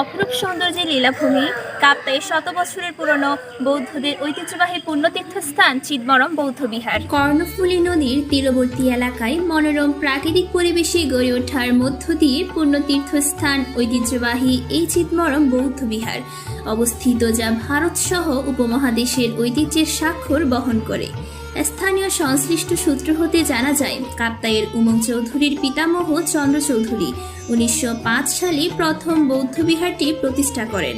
অপরূপ সৌন্দর্যের লীলাভূমি, কাপ্তাই শত বছরের পুরনো বৌদ্ধদের ঐতিহ্যবাহী পুণ্যতীর্থস্থান চিদমরম বৌদ্ধ বিহার কর্ণফুলী নদীর তীরবর্তী এলাকায় মনোরম প্রাকৃতিক পরিবেশে গড়ে ওঠার মধ্য দিয়ে পুণ্যতীর্থস্থান ঐতিহ্যবাহী এই চিতমরম বৌদ্ধ বিহার অবস্থিত যা ভারত সহ উপমহাদেশের ঐতিহ্যের স্বাক্ষর বহন করে। স্থানীয় সংশ্লিষ্ট সূত্র হতে জানা যায়, কাপ্তাইয়ের উমং চৌধুরীর পিতামহ চন্দ্র চৌধুরী উনিশশো পাঁচ সালে প্রথম বৌদ্ধ বিহারটি প্রতিষ্ঠা করেন।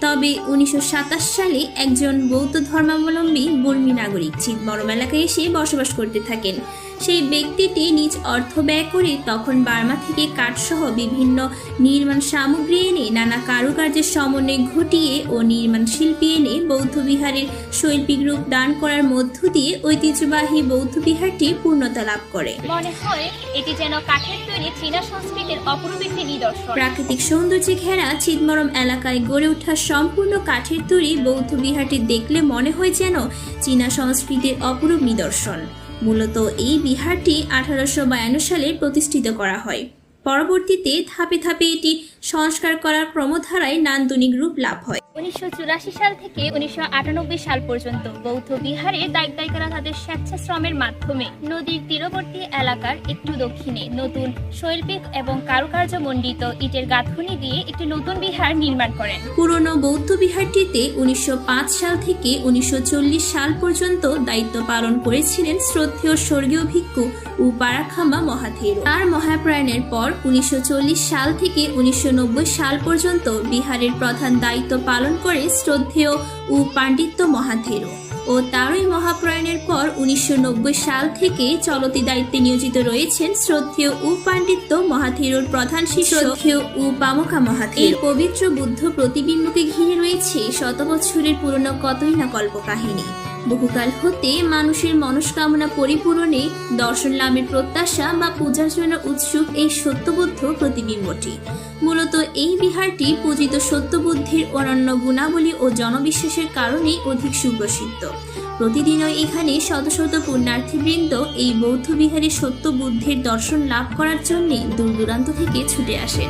তবে উনিশশো সাতাশ সালে একজন বৌদ্ধ ধর্মাবলম্বী বর্মী নাগরিক চিদমরম এলাকায় এসে বসবাস করতে থাকেন। সেই ব্যক্তিটি নিজ অর্থ ব্যয় করে তখন বার্মা থেকে কাঠসহ বিভিন্ন নির্মাণ সামগ্রী এনে নানা কারুকার্যের সমন্বয় ঘটিয়ে ও নির্মাণ শিল্পী এনে বৌদ্ধ বিহারের শৈল্পিক রূপ দান করার মধ্য দিয়ে ঐতিহ্যবাহী বৌদ্ধ বিহারটি পূর্ণতা লাভ করে। মনে হয় এটি যেন কাঠের তৈরি চীনা সংস্কৃতির অপরূপ একটি নিদর্শন। প্রাকৃতিক সৌন্দর্যে ঘেরা চিদমরম এলাকায় গড়ে ওঠা সম্পূর্ণ কাঠের তৈরি বৌদ্ধ বিহারটি দেখলে মনে হয় যেন চীনা সংস্কৃতির অপরূপ নিদর্শন। মূলত এই বিহারটি আঠারোশো বায়ান্ন সালে প্রতিষ্ঠিত করা হয়। পরবর্তীতে ধাপে ধাপে এটি সংস্কার করার ক্রমধারায় নান্দনিক রূপ লাভ হয়। উনিশশো চুরাশি সাল থেকে উনিশশো আটানব্বই সাল পর্যন্ত বৌদ্ধ বিহারে দায়িক দায়িকারা তাদের স্বেচ্ছাশ্রমের মাধ্যমে নদীর তীরবর্তী এলাকার একটু দক্ষিণে নতুন শৈল্পিক এবং কারুকার্য মণ্ডিত ইটের গাঁথুনি দিয়ে একটি নতুন বিহার নির্মাণ করেন। পুরনো বৌদ্ধ বিহারটিতে উনিশশো পাঁচ সাল থেকে উনিশশো চল্লিশ সাল পর্যন্ত দায়িত্ব পালন করেছিলেন শ্রদ্ধেয় স্বর্গীয় ভিক্ষু ও পারাখামা মহাথেরো। তার মহাপ্রয়াণের পর উনিশশো চল্লিশ সাল থেকে উনিশশো নব্বই সাল পর্যন্ত বিহারের প্রধান দায়িত্ব পালন করে শ্রদ্ধেয় ও পাণ্ডিত্য মহাথেরো ও তারই মহাপ্রয়াণের পর উনিশশো নব্বই সাল থেকে চলতি দায়িত্বে নিয়োজিত রয়েছেন শ্রদ্ধেয় ও পাণ্ডিত্য মহাথেরোর প্রধান শিষ্য শ্রদ্ধেয় ও পামকা মহাথেরো পবিত্র বুদ্ধ প্রতিবিম্বকে ঘিরে রয়েছে শত বছরের পুরনো কতই না কল্পকাহিনী বহুকাল হতে মানুষের মনস্কামনা পরিপূরণে দর্শন লাভের প্রত্যাশা বা পূজার জন্য উৎসুক এই সত্যবুদ্ধ প্রতিবিম্বটি। মূলত এই বিহারটি পূজিত সত্যবুদ্ধের অনন্য গুণাবলী ও জনবিশ্বাসের কারণেই অধিক সুপ্রসিদ্ধ। প্রতিদিনই এখানে শত শত পুণ্যার্থীবৃন্দ এই বৌদ্ধ বিহারে সত্য দর্শন লাভ করার জন্যে দূর দূরান্ত থেকে ছুটে আসে